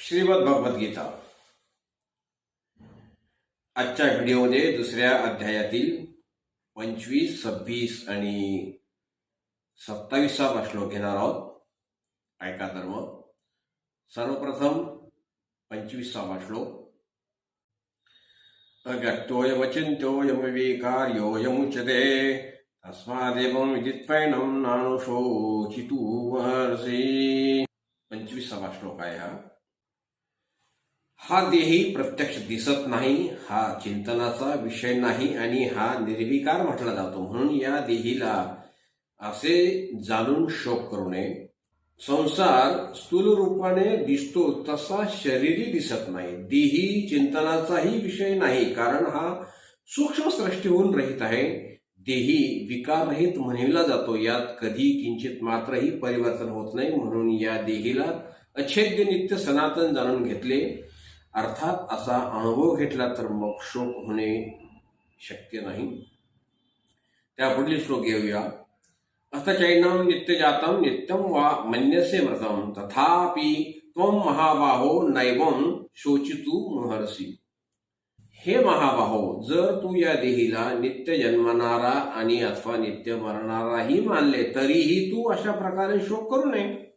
श्रीमद भगवद्गीता आजच्या व्हिडिओमध्ये दुसऱ्या अध्यायातील पंचवीस सव्वीस आणि सत्तावीसावा श्लोक घेणार आहोत. ऐका धर्म. सर्वप्रथम पंचवीसावा श्लोक. अव्यक्तोयमचिन्त्योयमविकार्योयमुच्यते अस्मादेवं विदित्वैनं नानुशोचितु महर्षी पंचवीसावा श्लोक आहे हा. हा देही प्रत्यक्ष दिसत नाही हा चिंतनाचा विषय नाही आणि हा निर्विकार म्हटला जातो. म्हणून या देहीला असे जाणून शोक करू नये. संसार स्थूल रूपाने दिसतो तसा शरीरी दिसत नाही. देही चिंतनाचाही विषय नाही कारण हा सूक्ष्म सृष्टीहून रहित आहे. देही विकाररहित म्हणविला जातो यात कधी किंचित मात्रही परिवर्तन होत नाही. म्हणून या देहीला अच्छेद्य नित्य सनातन जाणून घेतले. अर्थात असा अनुभव घेतला तर मग शोक होणे शक्य नाही. त्या पुढील श्लोक घेऊया अस्तचैनम नित्य जातम नित्यम वा मन्यसे मृतम तथापि त्वम महाबाहो नैवम शोचितू महर्षी। हे महाबाहो जर तू या देहीला नित्य जन्मणारा आणि अथवा नित्य मरणाराही मानले तरीही तू अशा प्रकारे शोक करू नये.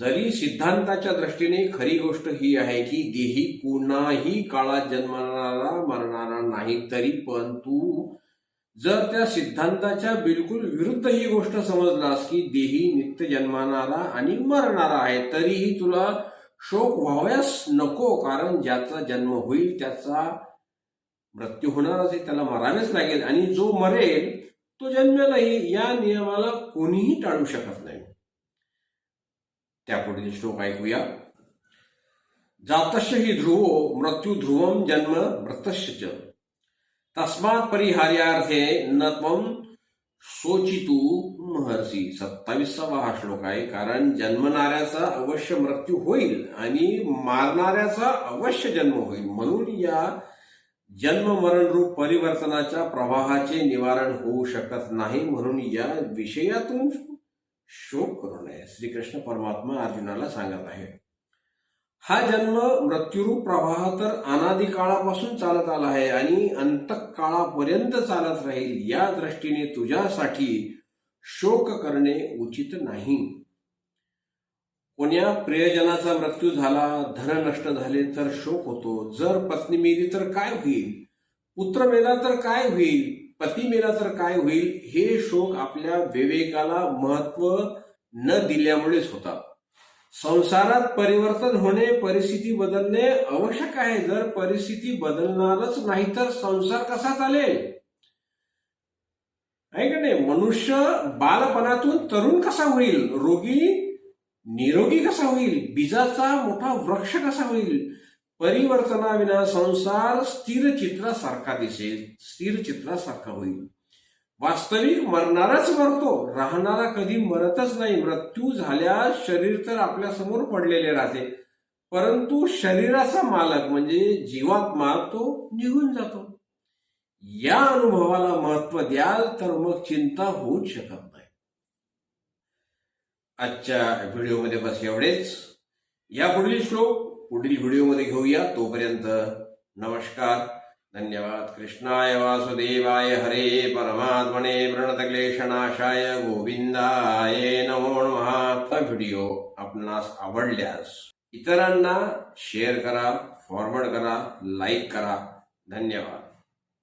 जरी सिद्धांताच्या दृष्टीने खरी गोष्ट ही आहे की देही कुणाही काळात जन्मणारा मरणारा नाही तरी पण तू जर त्या सिद्धांताच्या बिलकुल विरुद्ध ही गोष्ट समजलास की देही नित्य जन्मणारा आणि मरणारा आहे तरीही तुला शोक व्हावयास नको कारण ज्याचा जन्म होईल त्याचा मृत्यू होणारच आहे त्याला मरावेच लागेल. आणि जो मरेल तो जन्मेलही या नियमाला कोणीही टाळू शकत नाही. त्यापुढील श्लोक ऐकूया. जातस्य ही ध्रुवो मृत्यू ध्रुवम जन्म मृतस्य च. तस्मात परिहार्यार्थे न त्वम सोचितू महर्षी. सत्तावीसावा हा श्लोक आहे. कारण जन्मणाऱ्याचा अवश्य मृत्यू होईल आणि मारणाऱ्याचा अवश्य जन्म होईल. म्हणून या जन्म मरण रूप परिवर्तनाच्या प्रवाहाचे निवारण होऊ शकत नाही. म्हणून या विषयातून शोक करू नये. श्रीकृष्ण परमात्मा अर्जुनाला सांगत आहे हा जन्म मृत्यूरूप प्रवाह तर अनादी काळापासून चालत आला आहे आणि अंतकाळापर्यंत चालत राहील या दृष्टीने तुझ्यासाठी शोक करणे उचित नाही. कोण्या प्रियजनाचा मृत्यू झाला धन नष्ट झाले तर शोक होतो. जर पत्नी मेली तर काय होईल? पुत्र मेला तर काय होईल? पती मेला तर काय होईल? हे शोक आपल्या विवेकाला महत्त्व न दिल्यामुळेच होतात. संसारात परिवर्तन होणे परिस्थिती बदलणे आवश्यक आहे. जर परिस्थिती बदलणारच नाही तर संसार कसा चालेल? आहे का नाही? मनुष्य बालपणातून तरुण कसा होईल? रोगी निरोगी कसा होईल? बीजाचा मोठा वृक्ष कसा होईल? परिवर्तनाविना संसार स्थिर चित्रासारखा दिसेल स्थिर चित्रासारखा होईल. वास्तविक मरणाराच मरतो राहणारा कधी मरतच नाही. मृत्यू झाल्यास शरीर तर आपल्यासमोर पडलेले राहते. परंतु शरीराचा मालक म्हणजे जीवात्मा तो निघून जातो. या अनुभवाला महत्त्व द्याल तर मग चिंता होऊच शकत नाही. आजच्या व्हिडिओमध्ये बस एवढेच. या पुढील श्लोक पुढील व्हिडिओमध्ये घेऊया. तोपर्यंत नमस्कार. धन्यवाद. कृष्णाय वासुदेवाय हरे परमात्मने प्रणतक्लेशनाशाय गोविंदाय नमो नमः. हा व्हिडिओ आपणास आवडल्यास इतरांना शेअर करा फॉरवर्ड करा लाईक करा. धन्यवाद.